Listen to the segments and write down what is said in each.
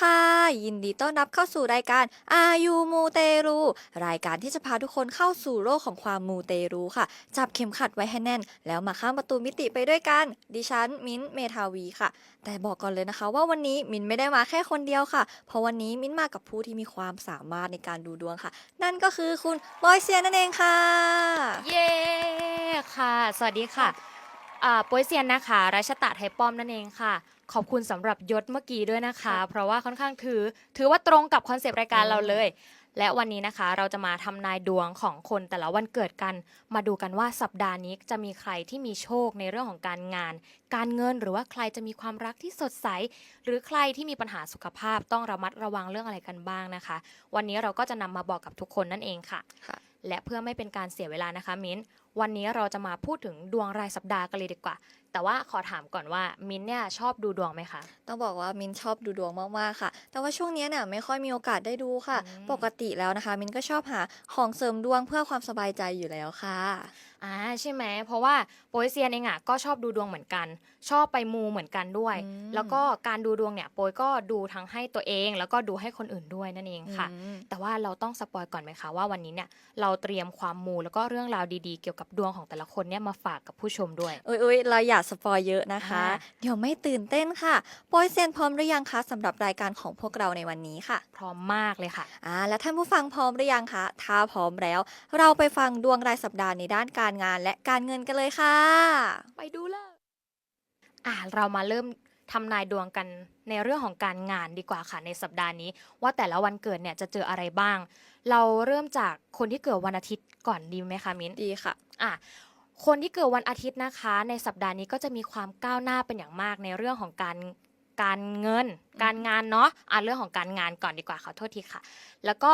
ค่ะ ยินดีต้อนรับเข้าสู่รายการอายุมูเตรูรายการที่จะพาทุกคนเข้าสู่โลกของความมูเตรูค่ะ จับเข็มขัดไว้ให้แน่น แล้วมาข้ามประตูมิติไปด้วยกัน ดิฉันมิ้นเมทาวีค่ะ แต่บอกก่อนเลยนะคะ ว่าวันนี้มิ้นไม่ได้มาแค่คนเดียวค่ะ เพราะวันนี้มิ้นมากับผู้ที่มีความสามารถในการดูดวงค่ะ นั่นก็คือคุณบอยเซียนนั่นเองค่ะ เย้ค่ะ สวัสดีค่ะอ่าโปยเซียนนะคะ รัชตะไทยป้อมนั่นเองค่ะ ขอบคุณสำหรับยศเมื่อกี้ด้วยนะคะ เพราะว่าค่อนข้างถือ ถือว่าตรงกับคอนเซปต์รายการเราเลย และวันนี้นะคะเราจะมาทำนายดวงของคนแต่ละวันเกิดกัน มาดูกันว่าสัปดาห์นี้จะมีใครที่มีโชคในเรื่องของการงาน การเงินหรือว่าใครจะมีความรักที่สดใส หรือใครที่มีปัญหาสุขภาพต้องระมัดระวังเรื่องอะไรกันบ้างนะคะ วันนี้เราก็จะนำมาบอกกับทุกคนนั่นเองค่ะค่ะและเพื่อไม่เป็นการเสียเวลานะคะมิ้น วันนี้เราจะมาพูดถึงดวงรายสัปดาห์กันเลยดีกว่า แต่ว่าขอถามก่อนว่ามิ้นเนี่ยชอบดูดวงไหมคะ ต้องบอกว่ามินชอบดูดวงมากๆค่ะ แต่ว่าช่วงนี้เนี่ยไม่ค่อยมีโอกาสได้ดูค่ะอืมปกติแล้วนะคะ มินก็ชอบหาของเสริมดวงเพื่อความสบายใจอยู่แล้วค่ะ อ่าใช่ไหมเพราะว่าโปยเซียนเองอะก็ชอบดูดวงเหมือนกัน ชอบไปมูเหมือนกันด้วยอืมแล้วก็การดูดวงเนี่ยโปยก็ดูทั้งให้ตัวเอง แล้วก็ดูให้คนอื่นด้วยนั่นเองค่ะอืมแต่ว่าเราต้องสปอยก่อนไหมคะว่าวันนี้เนี่ยเราเตรียมความมูแล้วก็เรื่องราวดีๆ เกี่ยวกับดวงของแต่ละคนเนี่ยมาฝากกับผู้ชมด้วยเอ้ยเอ้ยเราอย่าสปอยเยอะนะคะอ่าเดี๋ยวไม่ตื่นเต้นค่ะโปอยเซียนพร้อมหรือยังคะสำหรับรายการของพวกเราในวันนี้ค่ะ พร้อมมากเลยค่ะอ่าแล้วท่านผู้ฟังพร้อมหรือยังคะถ้าพร้อมแล้ว เราไปฟังดวงรายสัปดาห์ในด้านการงานและการเงินกันเลยค่ะ ไปดูเลยอ่าเรามาเริ่มทำนายดวงกันในเรื่องของการงานดีกว่าค่ะในสัปดาห์นี้ ว่าแต่ละวันเกิดเนี่ยจะเจออะไรบ้าง เราเริ่มจากคนที่เกิดวันอาทิตย์ก่อนดีไหมคะมิ้นดีค่ะอะคนที่เกิดวันอาทิตย์นะคะ ในสัปดาห์นี้ก็จะมีความก้าวหน้าเป็นอย่างมากในเรื่องของการการเงิน การงานเนาะอะเรื่องของการงานก่อนดีกว่าขอโทษทีค่ะ แล้วก็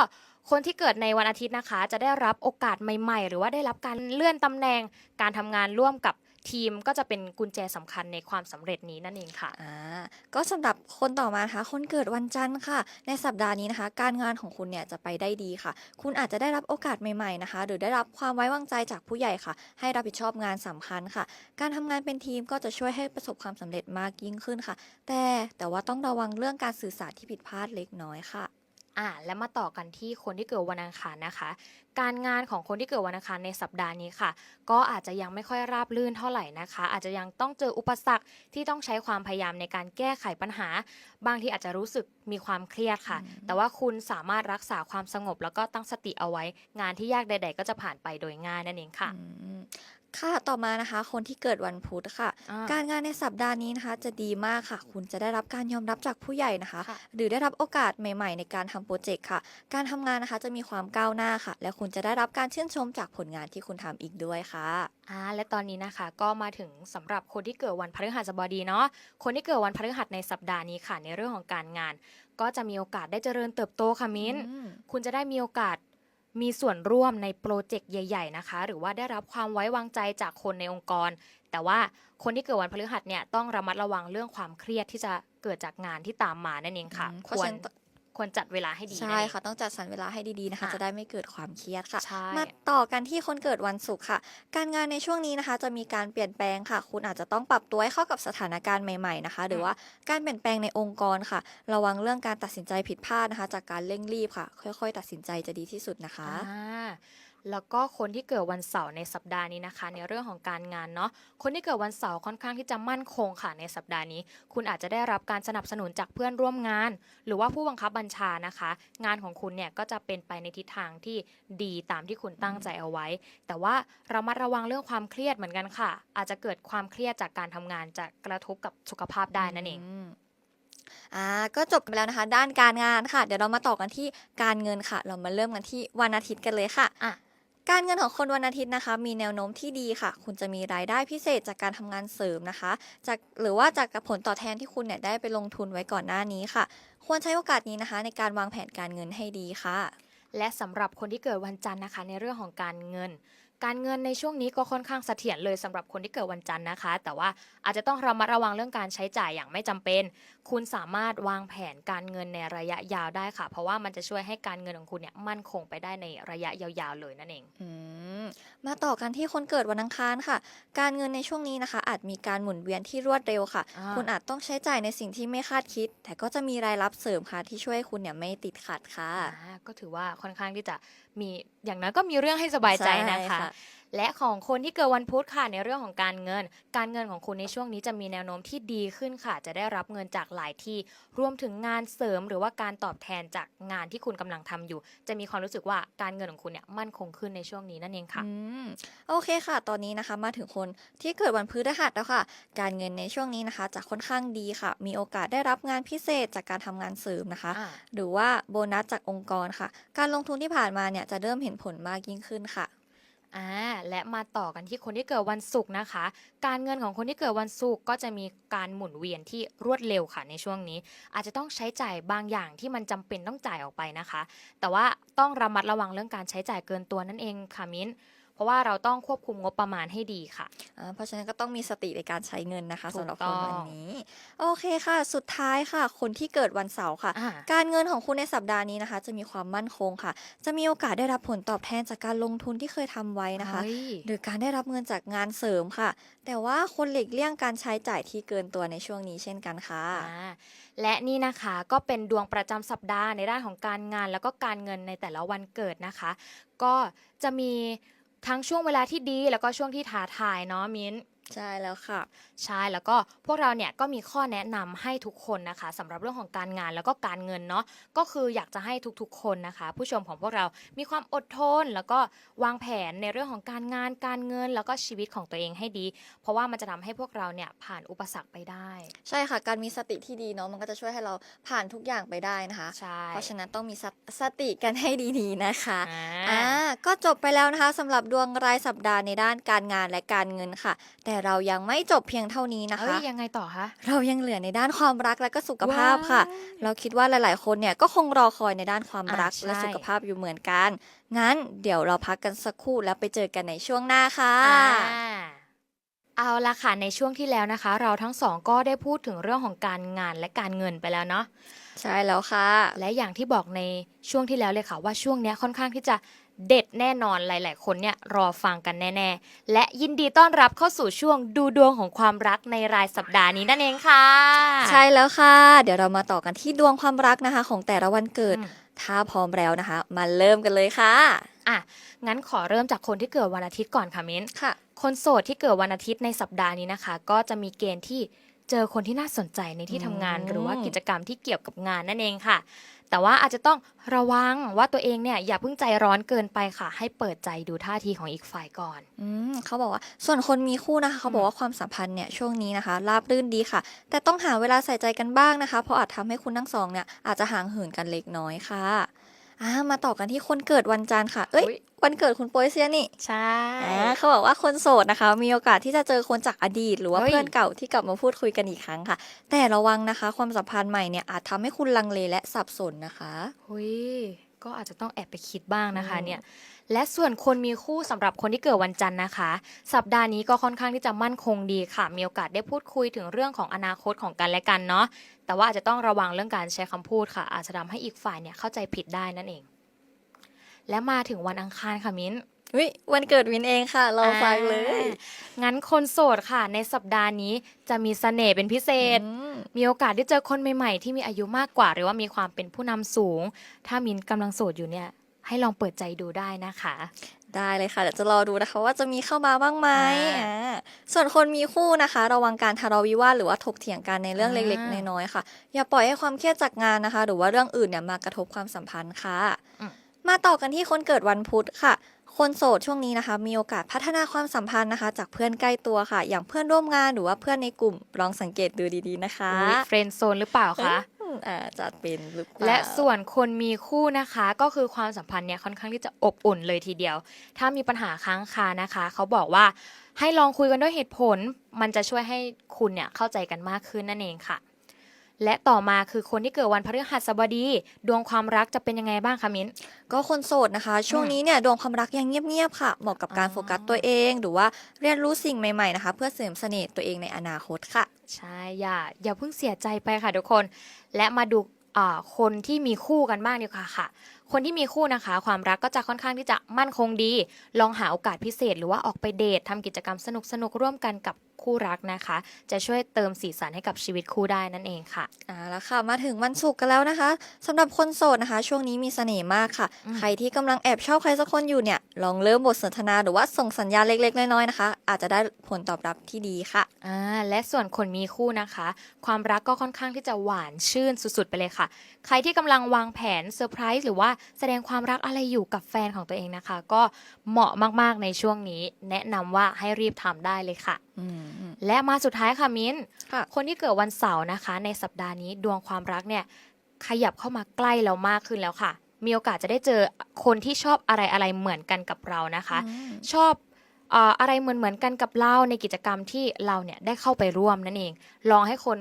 คนที่เกิดในวันอาทิตย์นะคะ จะได้รับโอกาสใหม่ ๆ หรือว่าได้รับการเลื่อนตำแหน่งการทำงานร่วมกับทีมก็จะเป็นกุญแจสำคัญในความสำเร็จนี้นั่นเองค่ะ อ่าก็สำหรับคนต่อมานะคะ คนเกิดวันจันทร์ค่ะ ในสัปดาห์นี้นะคะ การงานของคุณเนี่ยจะไปได้ดีค่ะ คุณอาจจะได้รับโอกาสใหม่ๆนะคะ หรือได้รับความไว้วางใจจากผู้ใหญ่ค่ะ ให้รับผิดชอบงานสำคัญค่ะ การทำงานเป็นทีมก็จะช่วยให้ประสบความสำเร็จมากยิ่งขึ้นค่ะ แต่แต่ว่าต้องระวังเรื่องการสื่อสารที่ผิดพลาดเล็กน้อยค่ะ อ่าและมาต่อกันที่คนที่เกิดวันอังคารนะคะ การงานของคนที่เกิดวันอังคารในสัปดาห์นี้ค่ะ ก็อาจจะยังไม่ค่อยราบรื่นเท่าไหร่นะคะ อาจจะยังต้องเจออุปสรรคที่ต้องใช้ความพยายามในการแก้ไขปัญหา บางทีอาจจะรู้สึกมีความเครียดค่ะอืมแต่ว่าคุณสามารถรักษาความสงบแล้วก็ตั้งสติเอาไว้ งานที่ยากใด ๆ ก็จะผ่านไปโดยง่ายนั่นเองค่ะอืม ค่ะ ต่อมานะคะ คนที่เกิดวันพุธค่ะ อ่า การงานในสัปดาห์นี้นะคะ จะดีมากค่ะ คุณจะได้รับการยอมรับจากผู้ใหญ่นะคะ ค่ะ หรือได้รับโอกาสใหม่ ๆ ในการทำโปรเจกต์ค่ะ การทำงานนะคะจะมีความก้าวหน้าค่ะ และคุณจะได้รับการชื่นชมจากผลงานที่คุณทำอีกด้วยค่ะ อ่าและตอนนี้นะคะก็มาถึงสำหรับคนที่เกิดวันพฤหัสบดีเนาะคนที่เกิดวันพฤหัสในสัปดาห์นี้ค่ะ ในเรื่องของการงาน ก็จะมีโอกาสได้เจริญเติบโตค่ะมิ้น อืม คุณจะได้มีโอกาส มีส่วนร่วมในโปรเจกต์ใหญ่ ๆ นะคะ หรือว่าได้รับความไว้วางใจจากคนในองค์กร แต่ว่าคนที่เกิดวันพฤหัสเนี่ยต้องระมัดระวังเรื่องความเครียดที่จะเกิดจากงานที่ตามมานั่นเองค่ะอืมเพคราะวฉะรนั้น ควรจัดเวลาให้ดีใช่นั่นเองค่ะ ต้องจัดสรรเวลาให้ดีๆนะคะค่ะจะได้ไม่เกิดความเครียดค่ะใช่มาต่อกันที่คนเกิดวันศุกร์ค่ะ การงานในช่วงนี้นะคะ จะมีการเปลี่ยนแปลงค่ะ คุณอาจจะต้องปรับตัวให้เข้ากับสถานการณ์ใหม่ๆนะคะ หรือว่าการเปลี่ยนแปลงในองค์กรค่ะ ระวังเรื่องการตัดสินใจผิดพลาดนะคะ จากการเร่งรีบค่ะ ค่อย ๆ ตัดสินใจจะดีที่สุดนะคะอ่า แล้วก็คนที่เกิดวันเสาร์ในสัปดาห์นี้นะคะ ในเรื่องของการงานเนาะคนที่เกิดวันเสาร์ค่อนข้างที่จะมั่นคงค่ะในสัปดาห์นี้ คุณอาจจะได้รับการสนับสนุนจากเพื่อนร่วมงาน หรือว่าผู้บังคับบัญชานะคะ งานของคุณเนี่ยก็จะเป็นไปในทิศทางที่ดีตามที่คุณตั้งใจเอาไว้ แต่ว่าเรามาระวังเรื่องความเครียดเหมือนกันค่ะ อาจจะเกิดความเครียดจากการทำงานจะกระทบกับสุขภาพได้นั่นเองมอ่าก็จบไปแล้วนะคะ ด้านการงานค่ะ เดี๋ยวเรามาต่อกันที่การเงินค่ะ เรามาเริ่มกันที่วันอาทิตย์กันเลยค่ะอะ การเงินของคนวันอาทิตย์นะคะ มีแนวโน้มที่ดีค่ะ คุณจะมีรายได้พิเศษจากการทำงานเสริมนะคะจากหรือว่าจากผลตอบแทนที่คุณเนี่ยได้ไปลงทุนไว้ก่อนหน้านี้ค่ะ ควรใช้โอกาสนี้นะคะ ในการวางแผนการเงินให้ดีค่ะ และสำหรับคนที่เกิดวันจันทร์นะคะ ในเรื่องของการเงิน การเงินในช่วงนี้ก็ค่อนข้างเสถียรเลยสำหรับคนที่เกิดวันจันทร์นะคะ แต่ว่าอาจจะต้องระมัดระวังเรื่องการใช้จ่ายอย่างไม่จำเป็น คุณสามารถวางแผนการเงินในระยะยาวได้ค่ะ เพราะว่ามันจะช่วยให้การเงินของคุณเนี่ยมั่นคงไปได้ในระยะยาวๆเลยนั่นเองอืมมาต่อกันที่คนเกิดวันอังคารค่ะ การเงินในช่วงนี้นะคะ อาจมีการหมุนเวียนที่รวดเร็วค่ะอ่าคุณอาจต้องใช้จ่ายในสิ่งที่ไม่คาดคิด แต่ก็จะมีรายรับเสริมค่ะที่ช่วยให้คุณเนี่ยไม่ติดขัดค่ะอ่าก็ถือว่าค่อนข้างที่จะมีอย่างน้อยก็มีเรื่องให้สบายใจนะคะใช่ และของคนที่เกิดวันพุธค่ะในเรื่องของการเงิน การเงินของคุณในช่วงนี้จะมีแนวโน้มที่ดีขึ้นค่ะ จะได้รับเงินจากหลายที่รวมถึงงานเสริม หรือว่าการตอบแทนจากงานที่คุณกำลังทำอยู่ จะมีความรู้สึกว่าการเงินของคุณเนี่ยมั่นคงขึ้นในช่วงนี้นั่นเองค่ะอืมโอเคค่ะ ตอนนี้นะคะมาถึงคนที่เกิดวันพฤหัสแล้วค่ะ การเงินในช่วงนี้นะคะ จะค่อนข้างดีค่ะ มีโอกาสได้รับงานพิเศษจากการทำงานเสริมนะคะอ่าหรือว่าโบนัสจากองค์กรค่ะ การลงทุนที่ผ่านมาเนี่ยจะเริ่มเห็นผลมากยิ่งขึ้นค่ะ อ่าและมาต่อกันที่คนที่เกิดวันศุกร์นะคะ การเงินของคนที่เกิดวันศุกร์ก็จะมีการหมุนเวียนที่รวดเร็วค่ะในช่วงนี้ อาจจะต้องใช้จ่ายบางอย่างที่มันจำเป็นต้องจ่ายออกไปนะคะ แต่ว่าต้องระมัดระวังเรื่องการใช้จ่ายเกินตัวนั่นเองค่ะมิ้น เพราะว่าเราต้องควบคุมงบประมาณให้ดีค่ะอ่าเพราะฉะนั้นก็ต้องมีสติในการใช้เงินนะคะถูกสำหรับต้คอนงวันนี้ โอเคค่ะ สุดท้ายค่ะ คนที่เกิดวันเสาร์ค่ะอ่าการเงินของคุณในสัปดาห์นี้นะคะ จะมีความมั่นคงค่ะ จะมีโอกาสได้รับผลตอบแทนจากการลงทุนที่เคยทำไว้นะคะเฮ้ยหรือการได้รับเงินจากงานเสริมค่ะ แต่ว่าคนหลีกเลี่ยงการใช้จ่ายที่เกินตัวในช่วงนี้เช่นกันค่ะอ่าและนี่นะคะก็เป็นดวงประจำสัปดาห์ในด้านของการงาน แล้วก็การเงินในแต่ละวันเกิดนะคะ ก็จะมี ทั้งช่วงเวลาที่ดีแล้วก็ช่วงที่ท้าทายเนาะมิ้น ใช่แล้วค่ะ ใช่แล้วก็พวกเราเนี่ยก็มีข้อแนะนำให้ทุกคนนะคะสำหรับเรื่องของการงานแล้วก็การเงินเนาะก็คืออยากจะให้ทุกๆคนนะคะ ผู้ชมของพวกเรามีความอดทน แล้วก็วางแผนในเรื่องของการงานการเงิน แล้วก็ชีวิตของตัวเองให้ดี เพราะว่ามันจะทำให้พวกเราเนี่ยผ่านอุปสรรคไปได้ใช่ค่ะ การมีสติที่ดีเนาะมันก็จะช่วยให้เราผ่านทุกอย่างไปได้นะคะ ใช่เพราะฉะนั้นต้องมีสตสติกันให้ดีๆนะคะ อ่า อ่าก็จบไปแล้วนะคะสำหรับดวงรายสัปดาห์ในด้านการงานและการเงินค่ะ แต่เรายังไม่จบเพียงเท่านี้นะเอ้คะยยังไงต่อคะ เรายังเหลือในด้านความรักและก็สุขภาพค่ะ ว้าวเราคิดว่าหลาย ๆ คนเนี่ยก็คงรอคอยในด้านความอ่ารักใช่ และสุขภาพอยู่เหมือนกัน งั้นเดี๋ยวเราพักกันสักครู่แล้วไปเจอกันในช่วงหน้าค่ะ อ่า เอาละค่ะในช่วงที่แล้วนะคะ เราทั้งสองก็ได้พูดถึงเรื่องของการงานและการเงินไปแล้วเนาะใช่แล้วค่ะ และอย่างที่บอกในช่วงที่แล้วเลยค่ะ ว่าช่วงเนี้ยค่อนข้างที่จะเด็ดแน่นอนหลาย ๆ คนเนี่ยรอฟังกันแน่ ๆ และยินดีต้อนรับเข้าสู่ช่วงดูดวงของความรักในรายสัปดาห์นี้นั่นเองค่ะ ใช่แล้วค่ะ เดี๋ยวเรามาต่อกันที่ดวงความรักนะคะ ของแต่ละวันเกิดอืมถ้าพร้อมแล้วนะคะ มาเริ่มกันเลยค่ะ อะงั้นขอเริ่มจากคนที่เกิดวันอาทิตย์ก่อนค่ะมิ้นค่ะ คนโสดที่เกิดวันอาทิตย์ในสัปดาห์นี้นะคะ ก็จะมีเกณฑ์ที่เจอคนที่น่าสนใจในที่ทำงาน อืม หรือว่ากิจกรรมที่เกี่ยวกับงานนั่นเองค่ะ แต่ว่าอาจจะต้องระวังว่าตัวเองเนี่ยอย่าเพิ่งใจร้อนเกินไปค่ะ ให้เปิดใจดูท่าทีของอีกฝ่ายก่อน อืมเขาบอกว่าส่วนคนมีคู่นะคะเขาบอกว่าความสัมพันธ์เนี่ยช่วงนี้นะคะราบรื่นดีค่ะ แต่ต้องหาเวลาใส่ใจกันบ้างนะคะ เพราะอาจทำให้คุณทั้งสองเนี่ยอาจจะห่างเหินกันเล็กน้อยค่ะ อ่ามาต่อกันที่คนเกิดวันจันทร์ค่ะ เอ้ย อุ๊ย วันเกิดคุณโปยเซียนี่ใช่ อ่าเขาบอกว่าคนโสดนะคะ มีโอกาสที่จะเจอคนจากอดีต หรือว่าเฮ้ย เพื่อนเก่าที่กลับมาพูดคุยกันอีกครั้งค่ะ แต่ระวังนะคะ ความสัมพันธ์ใหม่เนี่ยอาจทำให้คุณลังเลและสับสนนะคะ หุยก็อาจจะต้องแอบไปคิดบ้างนะคะ อืม เนี่ย และส่วนคนมีคู่สำหรับคนที่เกิดวันจันทร์นะคะ สัปดาห์นี้ก็ค่อนข้างที่จะมั่นคงดีค่ะ มีโอกาสได้พูดคุยถึงเรื่องของอนาคตของกันและกันเนาะแต่ว่าอาจจะต้องระวังเรื่องการใช้คำพูดค่ะ อาจจะทำให้อีกฝ่ายเนี่ยเข้าใจผิดได้นั่นเอง และมาถึงวันอังคารค่ะมิ้นวิวันเกิดวินเองค่ะรอฟังเลยอ่างั้นคนโสดค่ะ ในสัปดาห์นี้จะมีเสน่ห์เป็นพิเศษอืมมีโอกาสได้เจอคนใหม่ๆ ที่มีอายุมากกว่า หรือว่ามีความเป็นผู้นำสูง ถ้ามินกำลังโสดอยู่เนี่ย ให้ลองเปิดใจดูได้นะคะ ได้เลยค่ะเดี๋ยวจะรอดูนะคะว่าจะมีเข้ามาบ้างไหมอ่าอ่าส่วนคนมีคู่นะคะ ระวังการทะเลาะวิวาทหรือว่าถกเถียงกันในเรื่องอ่าเล็กๆ น้อยๆค่ะ อย่าปล่อยให้ความเครียดจากงานนะคะ หรือว่าเรื่องอื่นเนี่ยมากระทบความสัมพันธ์ค่ะ มาต่อกันที่คนเกิดวันพุธค่ะคนโสดช่วงนี้นะคะ มีโอกาสพัฒนาความสัมพันธ์นะคะ จากเพื่อนใกล้ตัวค่ะ อย่างเพื่อนร่วมงานหรือว่าเพื่อนในกลุ่มลองสังเกตดูดีๆนะคะเฟรนโซนหรือเปล่าคะ อ่าจะเป็นหรือเปล่าและส่วนคนมีคู่นะคะ ก็คือความสัมพันธ์เนี่ยค่อนข้างที่จะอบอุ่นเลยทีเดียว ถ้ามีปัญหาค้างคานะคะ เขาบอกว่าให้ลองคุยกันด้วยเหตุผล มันจะช่วยให้คุณเนี่ยเข้าใจกันมากขึ้นนั่นเองค่ะ และต่อมาคือคนที่เกิดวันพฤหัสบดี ดวงความรักจะเป็นยังไงบ้างคะมิ้น ก็คนโสดนะคะ ช่วงนี้เนี่ยดวงความรักยังเงียบๆค่ะ เหมาะกับการอ๋อโฟกัสตัวเอง หรือว่าเรียนรู้สิ่งใหม่ๆนะคะ เพื่อเสริมเสน่ห์ตัวเองในอนาคตค่ะ ใช่อย่าอย่าเพิ่งเสียใจไปค่ะทุกคน และมาดูอ่าคนที่มีคู่กันบ้างดีกว่าค่ะ คนที่มีคู่นะคะ ความรักก็จะค่อนข้างที่จะมั่นคงดี ลองหาโอกาสพิเศษ หรือว่าออกไปเดททำกิจกรรมสนุกๆร่วมกันกับ คู่รักนะคะ จะช่วยเติมสีสันให้กับชีวิตคู่ได้นั่นเองค่ะอ่าแล้วค่ะมาถึงวันศุกร์กันแล้วนะคะสำหรับคนโสดนะคะ ช่วงนี้มีเสน่ห์มากค่ะอืมใครที่กำลังแอบชอบใครสักคนอยู่เนี่ยลองเริ่มบทสนทนาหรือว่าส่งสัญญาณเล็กๆ น้อยๆนะคะ อาจจะได้ผลตอบรับที่ดีค่ะอ่าและส่วนคนมีคู่นะคะ ความรักก็ค่อนข้างที่จะหวานชื่นสุดๆ ไปเลยค่ะ ใครที่กำลังวางแผนเซอร์ไพรส์หรือว่าแสดงความรักอะไรอยู่กับแฟนของตัวเองนะคะ ก็เหมาะมากๆในช่วงนี้ แนะนำว่าให้รีบทำได้เลยค่ะอืมและมาสุดท้ายค่ะมิ้นค่ะคนที่เกิดวันเสาร์นะคะ ในสัปดาห์นี้ดวงความรักเนี่ยขยับเข้ามาใกล้เรามากขึ้นแล้วค่ะ มีโอกาสจะได้เจอคนที่ชอบอะไรอะไรเหมือนกันกับเรานะคะอืมชอบเอ่ออะไรเหมือนเหมือนกันกับเราในกิจกรรมที่เราเนี่ยได้เข้าไปร่วมนั่นเอง ลองให้คน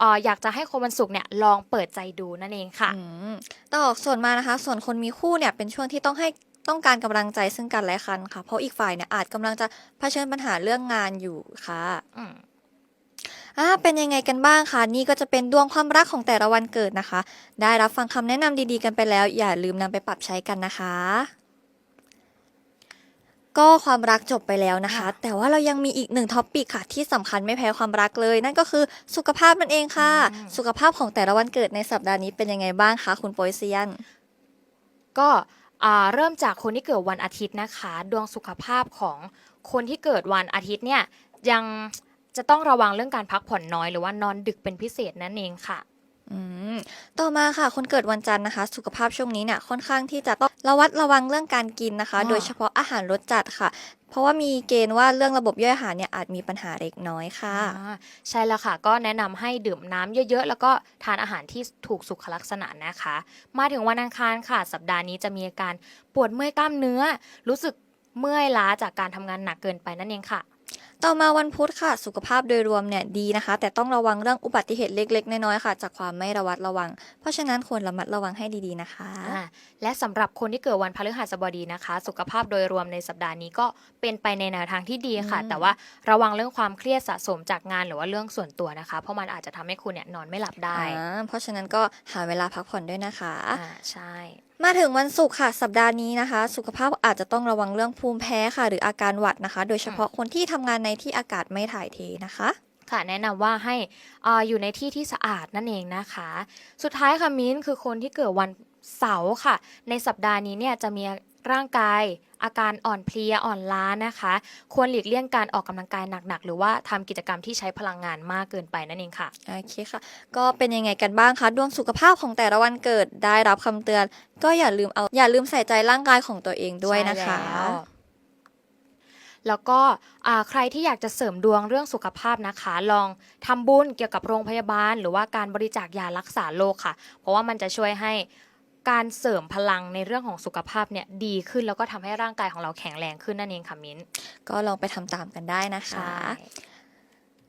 เอ่ออยากจะให้คนวันศุกร์เนี่ยลองเปิดใจดูนั่นเองค่ะอืมต่อส่วนมานะคะ ส่วนคนมีคู่เนี่ยเป็นช่วงที่ต้องให้ ต้องการกำลังใจซึ่งกันและกันค่ะ เพราะอีกฝ่ายเนี่ยอาจกำลังจะเผชิญปัญหาเรื่องงานอยู่ค่ะอืมอ่าเป็นยังไงกันบ้างคะนี่ก็จะเป็นดวงความรักของแต่ละวันเกิดนะคะ ได้รับฟังคำแนะนำดีๆกันไปแล้ว อย่าลืมนำไปปรับใช้กันนะคะ ก็ความรักจบไปแล้วนะคะค่ะแต่ว่าเรายังมีอีกหนึ่งท็อปปิกค่ะ ที่สำคัญไม่แพ้ความรักเลย นั่นก็คือสุขภาพนั่นเองค่ะสุขภาพของแต่ละวันเกิดในสัปดาห์นี้เป็นยังไงบ้างคะคุณโปยเซียน ก็อ่า เริ่มจากคนที่เกิดวันอาทิตย์นะคะ ดวงสุขภาพของคนที่เกิดวันอาทิตย์เนี่ยยังจะต้องระวังเรื่องการพักผ่อนน้อยหรือว่านอนดึกเป็นพิเศษนั่นเองค่ะ อืมต่อมาค่ะ คนเกิดวันจันทร์นะคะ สุขภาพช่วงนี้เนี่ยค่อนข้างที่จะต้องระวัดระวังเรื่องการกินนะคะ อ่า โดยเฉพาะอาหารรสจัดค่ะ เพราะว่ามีเกณฑ์ว่าเรื่องระบบย่อยอาหารเนี่ยอาจมีปัญหาเล็กน้อยค่ะ ใช่แล้วค่ะ ก็แนะนำให้ดื่มน้ำเยอะๆ แล้วก็ทานอาหารที่ถูกสุขลักษณะนะคะ มาถึงวันอังคารค่ะ สัปดาห์นี้จะมีอาการปวดเมื่อยกล้ามเนื้อ รู้สึกเมื่อยล้าจากการทำงานหนักเกินไปนั่นเองค่ะ ต่อมาวันพุธค่ะ สุขภาพโดยรวมเนี่ยดีนะคะ แต่ต้องระวังเรื่องอุบัติเหตุเล็ก ๆ น้อยๆค่ะ จากความไม่ระวัดระวัง เพราะฉะนั้นควรระมัดระวังให้ดีๆนะคะ อ่าและสำหรับคนที่เกิดวันพฤหัสบดีนะคะ สุขภาพโดยรวมในสัปดาห์นี้ก็เป็นไปในแนวทางที่ดีค่ะ อืม แต่ว่าระวังเรื่องความเครียดสะสมจากงานหรือว่าเรื่องส่วนตัวนะคะ เพราะมันอาจจะทำให้คุณเนี่ยนอนไม่หลับได้อ่าเพราะฉะนั้นก็หาเวลาพักผ่อนด้วยนะคะ อ่าใช่ มาถึงวันศุกร์ค่ะสัปดาห์นี้นะคะ สุขภาพอาจจะต้องระวังเรื่องภูมิแพ้ค่ะ หรืออาการหวัดนะคะ โดยเฉพาะคนที่ทำงานในที่อากาศไม่ถ่ายเทนะคะค่ะแนะนำว่าให้ออยู่ในที่ที่สะอาดนั่นเองนะคะ สุดท้ายค่ะมิ้นคือคนที่เกิดวันเสาร์ค่ะ ในสัปดาห์นี้เนี่ยจะมี ร่างกาย อาการอ่อนเพลียอ่อนล้านะคะ ควรหลีกเลี่ยงการออกกำลังกายหนักๆ หรือว่าทำกิจกรรมที่ใช้พลังงานมากเกินไปนั่นเองค่ะโอเคค่ะ ก็เป็นยังไงกันบ้างคะดวงสุขภาพของแต่ละวันเกิดได้รับคำเตือน ก็อย่าลืมเอาอย่าลืมใส่ใจร่างกายของตัวเองด้วยนะคะใช่แล้วแล้วก็อ่าใครที่อยากจะเสริมดวงเรื่องสุขภาพนะคะ ลองทำบุญเกี่ยวกับโรงพยาบาล หรือว่าการบริจาคยารักษาโรคค่ะ เพราะว่ามันจะช่วยให้ การเสริมพลังในเรื่องของสุขภาพเนี่ยดีขึ้นแล้วก็ทำให้ร่างกายของเราแข็งแรงขึ้นนั่นเองค่ะมิ้น ก็ลองไปทำตามกันได้นะคะใช่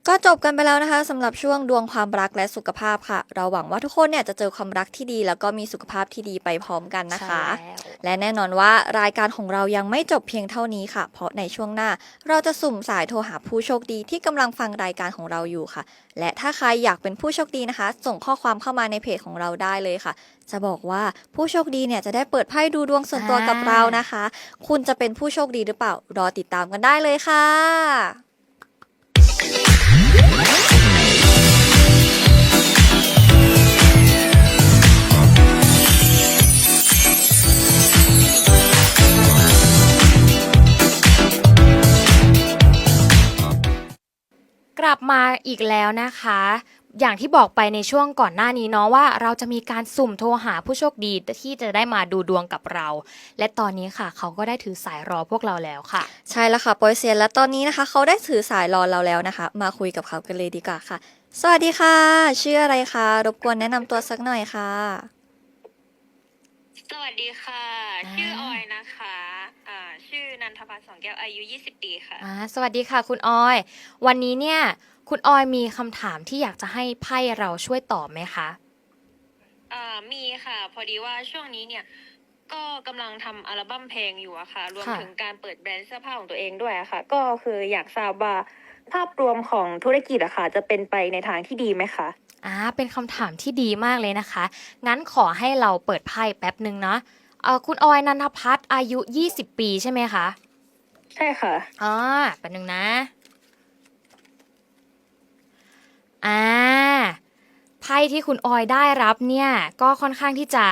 ก็จบกันไปแล้วนะคะสำหรับช่วงดวงความรักและสุขภาพค่ะ เราหวังว่าทุกคนเนี่ยจะเจอความรักที่ดีแล้วก็มีสุขภาพที่ดีไปพร้อมกันนะคะใช่แล้วและแน่นอนว่ารายการของเรายังไม่จบเพียงเท่านี้ค่ะ เพราะในช่วงหน้า เราจะสุ่มสายโทรหาผู้โชคดีที่กำลังฟังรายการของเราอยู่ค่ะ และถ้าใครอยากเป็นผู้โชคดีนะคะ ส่งข้อความเข้ามาในเพจของเราได้เลยค่ะ จะบอกว่าผู้โชคดีเนี่ยจะได้เปิดไพ่ดูดวงส่วนตัวกับเรานะคะ คุณจะเป็นผู้โชคดีหรือเปล่ารอติดตามกันได้เลยค่ะ กลับมาอีกแล้วนะคะ อย่างที่บอกไปในช่วงก่อนหน้านี้เนาะว่าเราจะมีการสุ่มโทรหาผู้โชคดีที่จะได้มาดูดวงกับเรา และตอนนี้ค่ะ เขาก็ได้ถือสายรอพวกเราแล้วค่ะ ใช่แล้วค่ะโปรยเซียนและตอนนี้นะคะ เขาได้ถือสายรอเราแล้วนะคะ มาคุยกับเขากันเลยดีกว่าค่ะ สวัสดีค่ะ ชื่ออะไรคะรบกวนแนะนำตัวสักหน่อยค่ะ สวัสดีค่ะอ่าชื่อออยนะคะอ่าชื่อนันทพัฒน์สองแก้วอายุ 20 ปีค่ะอ่าสวัสดีค่ะคุณออย วันนี้เนี่ย คุณออยมีคำถามที่อยากจะให้ไพ่เราช่วยตอบไหมคะ อ่ามีค่ะ พอดีว่าช่วงนี้เนี่ย ก็กำลังทำอัลบั้มเพลงอยู่อะค่ะ รวมค่ะ ถึงการเปิดแบรนด์เสื้อผ้าของตัวเองด้วยอะค่ะ ก็คืออยากทราบว่าภาพรวมของธุรกิจอะค่ะ จะเป็นไปในทางที่ดีไหมคะ อ่าเป็นคำถามที่ดีมากเลยนะคะ งั้นขอให้เราเปิดไพ่แป๊บหนึ่งเนาะเออคุณออยนันทพัฒน์อายุ 20 ปีใช่ไหมคะ ใช่ค่ะอ๋อแป๊บหนึ่งนะ อ่าไพ่ที่คุณออยได้รับเนี่ย ก็ค่อนข้างที่จะ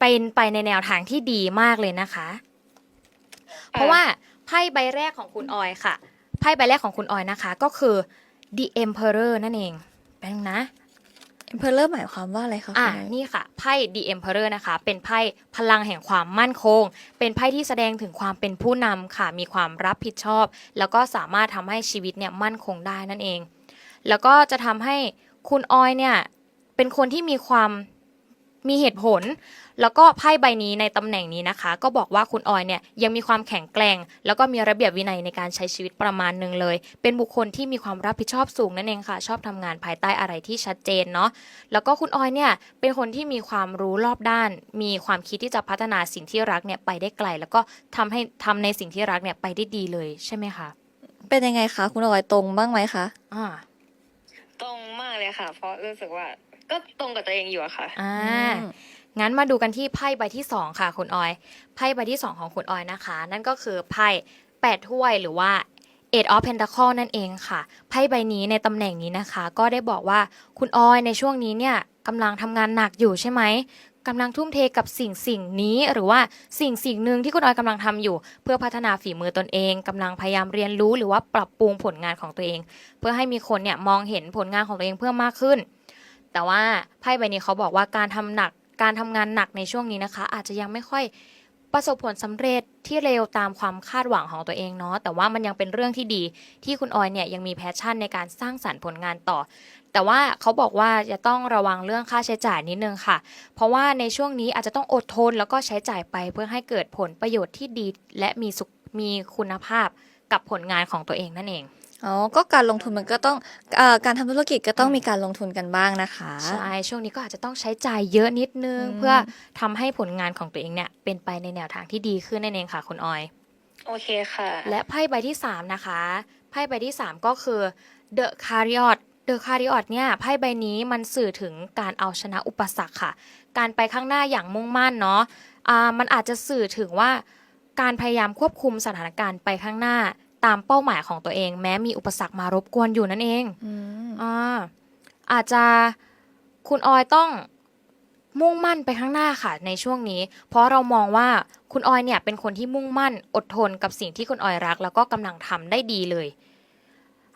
เป็นไปในแนวทางที่ดีมากเลยนะคะ เพราะว่าไพ่ใบแรกของคุณออยค่ะไพ่ใบแรกของคุณออยนะคะ ก็คือ The Emperor นั่นเองแป๊บนึงนะ Emperor หมายความว่าอะไรคะอ่าคุณนี่ค่ะ ไพ่ The Emperor นะคะ เป็นไพ่พลังแห่งความมั่นคง เป็นไพ่ที่แสดงถึงความเป็นผู้นำค่ะ มีความรับผิดชอบ แล้วก็สามารถทำให้ชีวิตเนี่ยมั่นคงได้นั่นเอง แล้วก็จะทำให้คุณออยเนี่ยเป็นคนที่มีความมีเหตุผล แล้วก็ไพ่ใบนี้ในตำแหน่งนี้นะคะ ก็บอกว่าคุณออยเนี่ยยังมีความแข็งแกร่ง แล้วก็มีระเบียบวินัยในการใช้ชีวิตประมาณหนึ่งเลย เป็นบุคคลที่มีความรับผิดชอบสูงนั่นเองค่ะ ชอบทำงานภายใต้อะไรที่ชัดเจนเนาะแล้วก็คุณออยเนี่ยเป็นคนที่มีความรู้รอบด้าน มีความคิดที่จะพัฒนาสิ่งที่รักเนี่ยไปได้ไกล แล้วก็ทำให้ทำในสิ่งที่รักเนี่ยไปได้ดีเลยใช่ไหมคะเป็นยังไงคะคุณออยตรงบ้างไหมคะอ่าตรงมากเลยค่ะ เพราะรู้สึกว่าก็ตรงกับตัวเองอยู่อะค่ะ อ่าอืมงั้นมาดูกันที่ไพ่ใบที่2ค่ะคุณออย ไพ่ใบที่2ของคุณออยนะคะ นั่นก็คือไพ่แปดถ้วยหรือว่า Eight of Pentacle นั่นเองค่ะ ไพ่ใบนี้ในตำแหน่งนี้นะคะ ก็ได้บอกว่าคุณออยในช่วงนี้เนี่ยกำลังทำงานหนักอยู่ใช่ไหม กำลังทุ่มเทกับสิ่งสิ่งนี้ หรือว่าสิ่งสิ่งหนึ่งที่คุณออยกำลังทำอยู่ เพื่อพัฒนาฝีมือตนเองกำลังพยายามเรียนรู้หรือว่าปรับปรุงผลงานของตัวเอง เพื่อให้มีคนเนี่ยมองเห็นผลงานของตัวเองเพิ่มมากขึ้น แต่ว่าไพ่ใบนี้เขาบอกว่าการทำหนักการทำงานหนักในช่วงนี้นะคะ อาจจะยังไม่ค่อย ประสบผลสำเร็จที่เร็วตามความคาดหวังของตัวเองเนาะแต่ว่ามันยังเป็นเรื่องที่ดี ที่คุณออยเนี่ยยังมีแพชชั่นในการสร้างสรรค์ผลงานต่อ แต่ว่าเขาบอกว่าจะต้องระวังเรื่องค่าใช้จ่ายนิดนึงค่ะ เพราะว่าในช่วงนี้อาจจะต้องอดทนแล้วก็ใช้จ่ายไปเพื่อให้เกิดผลประโยชน์ที่ดี และมีสุขมีคุณภาพกับผลงานของตัวเองนั่นเอง อ๋อ ก็การลงทุนมันก็ต้องเอ่อการทำธุรกิจก็ต้องมีการลงทุนกันบ้างนะคะ ใช่ช่วงนี้ก็อาจจะต้องใช้จ่ายเยอะนิดนึง อืม เพื่อทำให้ผลงานของตัวเองเนี่ยเป็นไปในแนวทางที่ดีขึ้นนั่นเองค่ะคุณออย โอเคค่ะ และไพ่ใบที่ 3 นะคะไพ่ใบที่ 3 ก็คือ The Chariot The Chariot เนี่ยไพ่ใบนี้มันสื่อถึงการเอาชนะอุปสรรคค่ะ การไปข้างหน้าอย่างมุ่งมั่นเนาะอ่ามันอาจจะสื่อถึงว่าการพยายามควบคุมสถานการณ์ไปข้างหน้า ตามเป้าหมายของตัวเอง แม้มีอุปสรรคมารบกวนอยู่นั่นเองอืมอ่าอาจจะคุณออยต้องมุ่งมั่นไปข้างหน้าค่ะในช่วงนี้ เพราะเรามองว่าคุณออยเนี่ยเป็นคนที่มุ่งมั่นอดทนกับสิ่งที่คุณออยรัก แล้วก็กำลังทำได้ดีเลย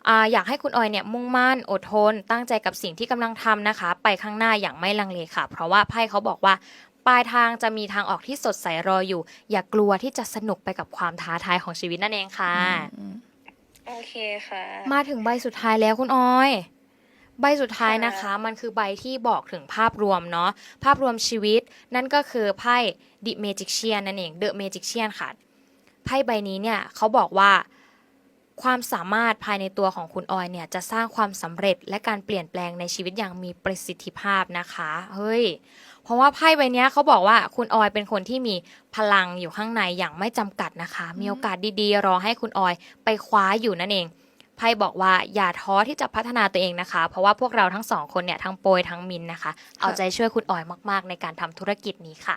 อ่าอยากให้คุณออยเนี่ยมุ่งมั่นอดทน ตั้งใจกับสิ่งที่กำลังทำนะคะ ไปข้างหน้าอย่างไม่ลังเลค่ะ เพราะว่าไพ่เขาบอกว่าป ลายทางจะมีทางออกที่สดใสรออยู่ อย่ากลัวที่จะสนุกไปกับความท้าทายของชีวิตนั่นเองค่ะอืมโอเคค่ะ มาถึงใบสุดท้ายแล้วคุณออย ใบสุดท้ายนะคะค่ะมันคือใบที่บอกถึงภาพรวมเนาะภาพรวมชีวิต นั่นก็คือไพ่ The Magician นั่นเอง The Magician ค่ะไพ่ใบนี้เนี่ยเขาบอกว่า ความสามารถภายในตัวของคุณออยเนี่ยจะสร้างความสำเร็จและการเปลี่ยนแปลงในชีวิตอย่างมีประสิทธิภาพนะคะ เฮ้ย เพราะว่าไพ่ใบเนี้ยเขาบอกว่าคุณออยเป็นคนที่มีพลังอยู่ข้างในอย่างไม่จำกัดนะคะ มีโอกาสดีๆ รอให้คุณออยไปคว้าอยู่นั่นเองไพ่บอกว่าอย่าท้อที่จะพัฒนาตัวเองนะคะ เพราะว่าพวกเราทั้งสองคนเนี่ยทั้งโปยทั้งมินนะคะ เอาใจช่วยคุณออยมาก ๆ ในการทำธุรกิจนี้ค่ะ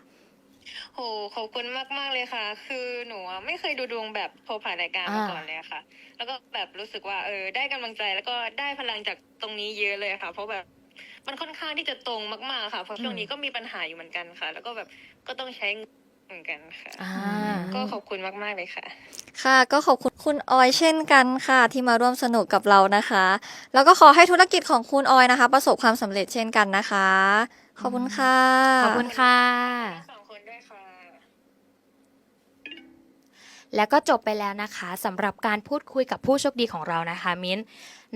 โหขอบคุณมากมากๆเลยค่ะ คือหนูอะไม่เคยดูดวงแบบโทรผ่านรายการมาอ่าก่อนเลยอะค่ะ แล้วก็แบบรู้สึกว่าเออได้กำลังใจแล้วก็ได้พลังจากตรงนี้เยอะเลยค่ะ เพราะแบบมันค่อนข้างที่จะตรงมากๆค่ะเพราะช่วงนี้ก็มีปัญหาอยู่เหมือนกันค่ะ แล้วก็แบบก็ต้องใช้เงินเหมือนกันค่ะอ่าก็ขอบคุณมากๆเลยค่ะ ค่ะ ก็ขอบคุณคุณออยเช่นกันค่ะ ที่มาร่วมสนุกกับเรานะคะ แล้วก็ขอให้ธุรกิจของคุณออยนะคะ ประสบความสำเร็จเช่นกันนะคะ ขอบคุณค่ะ ขอบคุณค่ะสองคนด้วยค่ะ แล้วก็จบไปแล้วนะคะสำหรับการพูดคุยกับผู้โชคดีของเรานะคะมิ้น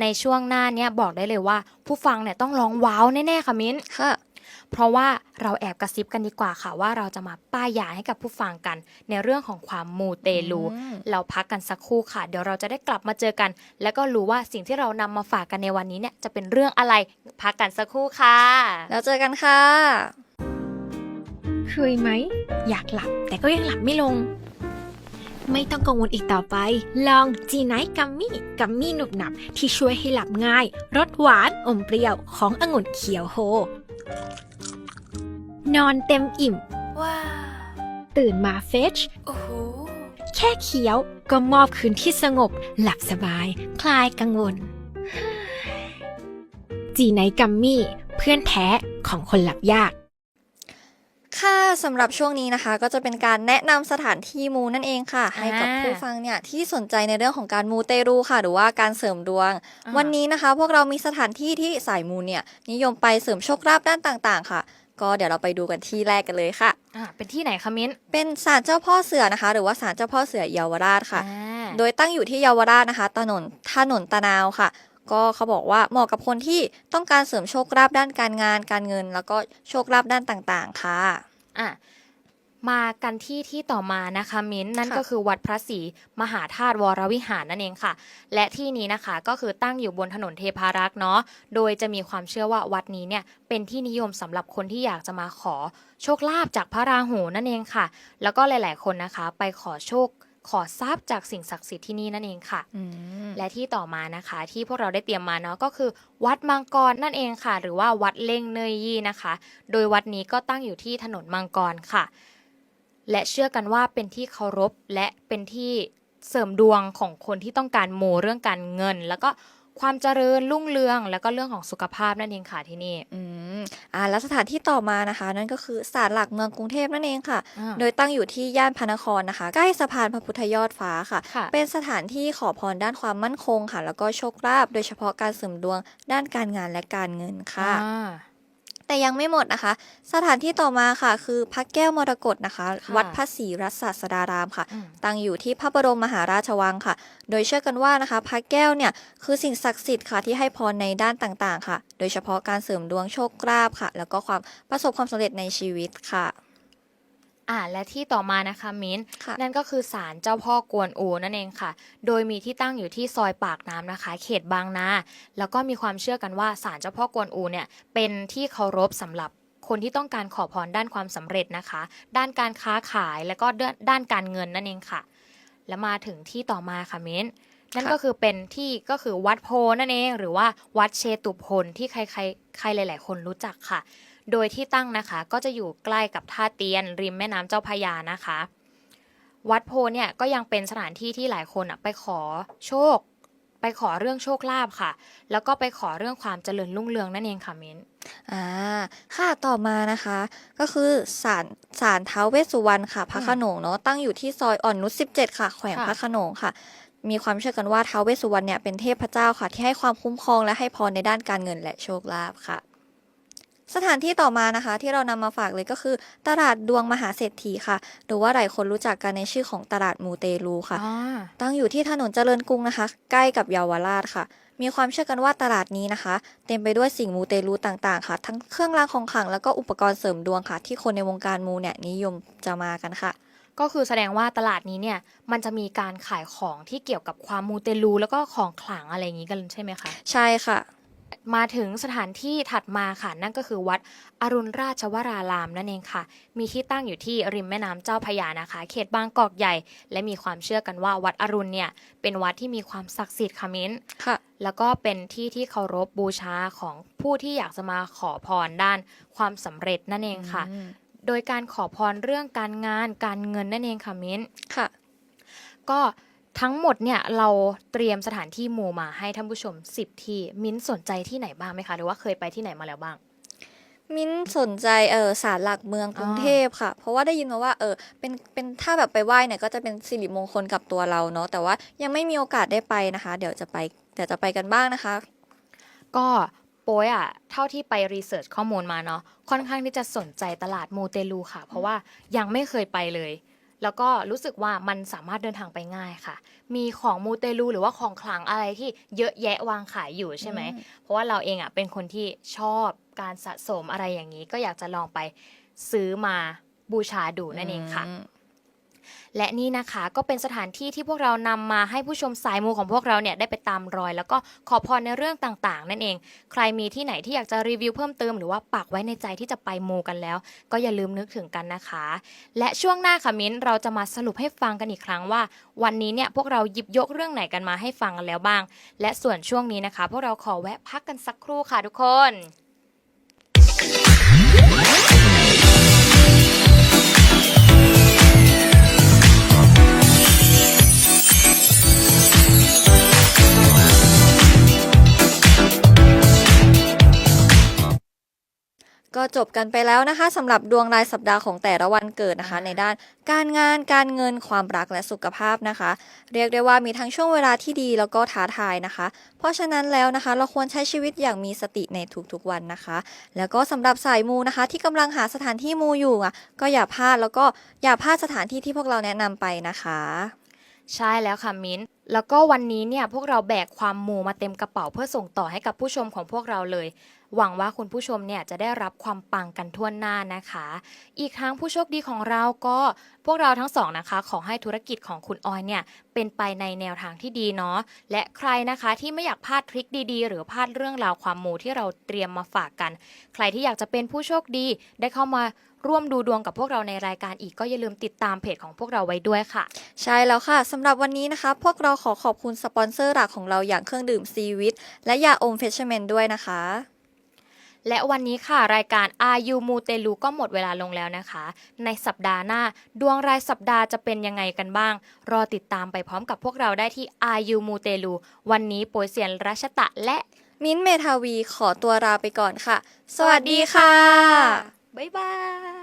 ในช่วงหน้าเนี่ยบอกได้เลยว่า ผู้ฟังเนี่ยต้องร้องว้าวแน่ๆค่ะมิ้นค่ะเพราะว่าเราแอบกระซิบกันดีกว่าค่ะ ว่าเราจะมาป้ายยาให้กับผู้ฟังกัน ในเรื่องของความมูเตลูอืมเราพักกันสักครู่ค่ะ เดี๋ยวเราจะได้กลับมาเจอกัน แล้วก็รู้ว่าสิ่งที่เรานำมาฝากกันในวันนี้เนี่ยจะเป็นเรื่องอะไรพักกันสักครู่ค่ะ แล้วเจอกันค่ะ เคยไหม อยากหลับแต่ก็ยังหลับไม่ลง ไม่ต้องกังวลอีกต่อไป ลองจีไนท์กัมมี่กัมมี่หนุบหนับที่ช่วยให้หลับง่าย รสหวานอมเปรี้ยวขององุ่นเขียวโฮ นอนเต็มอิ่ม ว้าว ตื่นมาเฟช โอ้โห แค่เคี้ยวก็มอบคืนที่สงบ หลับสบาย คลายกังวล จีไนท์กัมมี่ เพื่อนแท้ของคนหลับยาก ค่ะสำหรับช่วงนี้นะคะ ก็จะเป็นการแนะนำสถานที่มูนั่นเองค่ะ ให้กับอ่าผู้ฟังเนี่ยที่สนใจในเรื่องของการมูเตรูค่ะ หรือว่าการเสริมดวงอ่าวันนี้นะคะ พวกเรามีสถานที่ที่สายมูเนี่ยนิยมไปเสริมโชคลาภด้านต่างๆ ค่ะ ก็เดี๋ยวเราไปดูกันที่แรกกันเลยค่ะอ่าเป็นที่ไหนคะมิ้นเป็นศาลเจ้าพ่อเสือนะคะ หรือว่าศาลเจ้าพ่อเสือเยาวราชค่ะอ่าโดยตั้งอยู่ที่เยาวราชนะคะถนนถนนตะนาวค่ะก็เขาบอกว่าเหมาะกับคนที่ต้องการเสริมโชคลาภด้านการงานการเงิน แล้วก็โชคลาภด้านต่างๆ ค่ะ อะมากันที่ที่ต่อมานะคะมิ้นนั่นค่ะก็คือวัดพระศรีมหาธาตุวรวิหารนั่นเองค่ะ และที่นี้นะคะก็คือตั้งอยู่บนถนนเทพารักษ์เนาะโดยจะมีความเชื่อว่าวัดนี้เนี่ยเป็นที่นิยมสำหรับคนที่อยากจะมาขอโชคลาภจากพระราหูนั่นเองค่ะ แล้วก็หลาย ๆ คนนะคะ ไปขอโชค ขอทรัพย์จากสิ่งศักดิ์สิทธิ์ที่นี่นั่นเองค่ะอืมและที่ต่อมานะคะ ที่พวกเราได้เตรียมมาเนาะก็คือ วัดมังกรนั่นเองค่ะ หรือว่าวัดเล่งเนยยี่นะคะ โดยวัดนี้ก็ตั้งอยู่ที่ถนนมังกรค่ะ และเชื่อกันว่าเป็นที่เคารพและเป็นที่เสริมดวงของคนที่ต้องการมูเรื่องการเงิน แล้วก็ ความเจริญรุ่งเรืองแล้วก็เรื่องของสุขภาพนั่นเองค่ะที่นี่ อืมอ่าแล้วสถานที่ต่อมานะคะ นั่นก็คือศาลหลักเมืองกรุงเทพนั่นเองค่ะ อ่าโดยตั้งอยู่ที่ย่านพระนครนะคะ ใกล้สะพานพระพุทธยอดฟ้าค่ะ ค่ะ เป็นสถานที่ขอพรด้านความมั่นคงค่ะ แล้วก็โชคลาภโดยเฉพาะการเสริมดวงด้านการงานและการเงินค่ะ อ่า แต่ยังไม่หมดนะคะ สถานที่ต่อมาค่ะ คือพระแก้วมรกตนะคะค่ะวัดพระศรีรัศาสดารามค่ะอืมตั้งอยู่ที่พระบรมมหาราชวังค่ะ โดยเชื่อกันว่านะคะ พระแก้วเนี่ยคือสิ่งศักดิ์สิทธิ์ค่ะที่ให้พรในด้านต่างๆ ค่ะ โดยเฉพาะการเสริมดวงโชคลาภค่ะ แล้วก็ความประสบความสำเร็จในชีวิตค่ะ อ่าและที่ต่อมานะคะมิ้นค่ะ นั่นก็คือศาลเจ้าพ่อกวนอูนั่นเองค่ะ โดยมีที่ตั้งอยู่ที่ซอยปากน้ำนะคะ เขตบางนา แล้วก็มีความเชื่อกันว่าศาลเจ้าพ่อกวนอูเนี่ยเป็นที่เคารพสำหรับคนที่ต้องการขอพรด้านความสำเร็จนะคะ ด้านการค้าขายแล้วก็ด้านด้านการเงินนั่นเองค่ะ แล้วมาถึงที่ต่อมาค่ะมิ้นนั่นค่ะก็คือเป็นที่ก็คือวัดโพนั่นเอง หรือว่าวัดเชตุพนที่ใครใครใครหลาย ๆ คนรู้จักค่ะ โดยที่ตั้งนะคะ ก็จะอยู่ใกล้กับท่าเตียน ริมแม่น้ำเจ้าพระยานะคะ วัดโพเนี่ยก็ยังเป็นสถานที่ที่หลายคนอะไปขอโชค ไปขอเรื่องโชคลาภค่ะ แล้วก็ไปขอเรื่องความเจริญรุ่งเรืองนั่นเองค่ะมิ้นอ่าค่ะต่อมานะคะ ก็คือศาลศาลท้าวเวสสุวรรณค่ะพระอืมโขนงเนาะตั้งอยู่ที่ซอยอ่อนนุช17 ค่ะ แขวงค่ะพระโขนงค่ะมีความเชื่อกันว่าท้าวเวสสุวรรณเนี่ยเป็นเทพเจ้าค่ะ ที่ให้ความคุ้มครองและให้พรในด้านการเงินและโชคลาภค่ะ สถานที่ต่อมานะคะ ที่เรานำมาฝากเลยก็คือ ตลาดดวงมหาเศรษฐีค่ะ หรือว่าหลายคนรู้จักกันในชื่อของตลาดมูเตลูค่ะอ่าตั้งอยู่ที่ถนนเจริญกรุงนะคะ ใกล้กับเยาวราชค่ะ มีความเชื่อกันว่าตลาดนี้นะคะ เต็มไปด้วยสิ่งมูเตลูต่างๆ ค่ะ ทั้งเครื่องรางของขลังแล้วก็อุปกรณ์เสริมดวงค่ะ ที่คนในวงการมูเนี่ยนิยมจะมากันค่ะก็คือแสดงว่าตลาดนี้เนี่ยมันจะมีการขายของที่เกี่ยวกับความมูเตลูแล้วก็ของขลังอะไรอย่างนี้กันใช่ไหมคะ ใช่ค่ะ มาถึงสถานที่ถัดมาค่ะ นั่นก็คือวัดอรุณราชวรารามนั่นเองค่ะ มีที่ตั้งอยู่ที่ริมแม่น้ำเจ้าพระยานะคะ เขตบางกอกใหญ่ และมีความเชื่อกันว่าวัดอรุณเนี่ยเป็นวัดที่มีความศักดิ์สิทธิ์ค่ะมิ้นค่ะ แล้วก็เป็นที่ที่เคารพบูชาของผู้ที่อยากจะมาขอพรด้านความสำเร็จนั่นเองค่ะอืมโดยการขอพรเรื่องการงานการเงินนั่นเองค่ะมิ้นค่ะ ก็ ทั้งหมดเนี่ยเราเตรียมสถานที่หมู่มาให้ท่านผู้ชม 10 ที่ มิ้นสนใจที่ไหนบ้างไหมคะ หรือว่าเคยไปที่ไหนมาแล้วบ้าง มิ้นสนใจเออศาลหลักเมืองกรุงเทพค่ะ เพราะว่าได้ยินมาว่าเออเป็นเป็นถ้าแบบไปไหว้เนี่ยก็จะเป็นสิริมงคลกับตัวเราเนาะแต่ว่ายังไม่มีโอกาสได้ไปนะคะ เดี๋ยวจะไปเดี๋ยวจะไปกันบ้างนะคะ ก็โป้ยอะเท่าที่ไปรีเสิร์ชข้อมูลมาเนาะค่อนข้างที่จะสนใจตลาดมูเตลูค่ะ เพราะว่ายังไม่เคยไปเลย แล้วก็รู้สึกว่ามันสามารถเดินทางไปง่ายค่ะ มีของมูเตลูหรือว่าของขลังอะไรที่เยอะแยะวางขายอยู่ใช่ไหมอืมเพราะว่าเราเองอะเป็นคนที่ชอบการสะสมอะไรอย่างนี้ ก็อยากจะลองไปซื้อมาบูชาดูนั่นเองค่ะอืม และนี่นะคะก็เป็นสถานที่ที่พวกเรานำมาให้ผู้ชมสายมูของพวกเราเนี่ยได้ไปตามรอย แล้วก็ขอพรในเรื่องต่างๆ นั่นเอง ใครมีที่ไหนที่อยากจะรีวิวเพิ่มเติมหรือว่าปักไว้ในใจที่จะไปมูกันแล้ว ก็อย่าลืมนึกถึงกันนะคะ และช่วงหน้าค่ะมิ้นเราจะมาสรุปให้ฟังกันอีกครั้งว่า วันนี้เนี่ยพวกเราหยิบยกเรื่องไหนกันมาให้ฟังกันแล้วบ้าง และส่วนช่วงนี้นะคะ พวกเราขอแวะพักกันสักครู่ค่ะทุกคน จบกันไปแล้วนะคะสำหรับดวงรายสัปดาห์ของแต่ละวันเกิดนะคะ ในด้านการงานการเงินความรักและสุขภาพนะคะ เรียกได้ว่ามีทั้งช่วงเวลาที่ดีแล้วก็ท้าทายนะคะ เพราะฉะนั้นแล้วนะคะ เราควรใช้ชีวิตอย่างมีสติในทุกๆวันนะคะ แล้วก็สำหรับสายมูนะคะ ที่กำลังหาสถานที่มูอยู่อะก็อย่าพลาดแล้วก็อย่าพลาดสถานที่ที่พวกเราแนะนำไปนะคะใช่แล้วค่ะมิ้น แล้วก็วันนี้เนี่ยพวกเราแบกความมูมาเต็มกระเป๋าเพื่อส่งต่อให้กับผู้ชมของพวกเราเลย หวังว่าคุณผู้ชมเนี่ยจะได้รับความปังกันทั่วหน้านะคะ อีกทั้งผู้โชคดีของเราก็พวกเราทั้งสองนะคะ ขอให้ธุรกิจของคุณออยเนี่ยเป็นไปในแนวทางที่ดีเนาะและใครนะคะที่ไม่อยากพลาดทริคดีๆ หรือพลาดเรื่องราวความมูที่เราเตรียมมาฝากกัน ใครที่อยากจะเป็นผู้โชคดีได้เข้ามาร่วมดูดวงกับพวกเราในรายการอีกก็อย่าลืมติดตามเพจของพวกเราไว้ด้วยค่ะ ใช่แล้วค่ะสำหรับวันนี้นะคะ พวกเราขอขอบคุณสปอนเซอร์หลักของเราอย่างเครื่องดื่มซีวิตและยาอมเฟชเชอร์แมนด้วยนะคะ และวันนี้ค่ะรายการ Are You มูเตลูก็หมดเวลาลงแล้วนะคะ ในสัปดาห์หน้า ดวงรายสัปดาห์จะเป็นยังไงกันบ้าง รอติดตามไปพร้อมกับพวกเราได้ที่ Are You มูเตลูวันนี้โปยเซียนรัชตะและมิ้นท์เมทาวีขอตัวลาไปก่อนค่ะ สวัสดีค่ะ บ๊ายบาย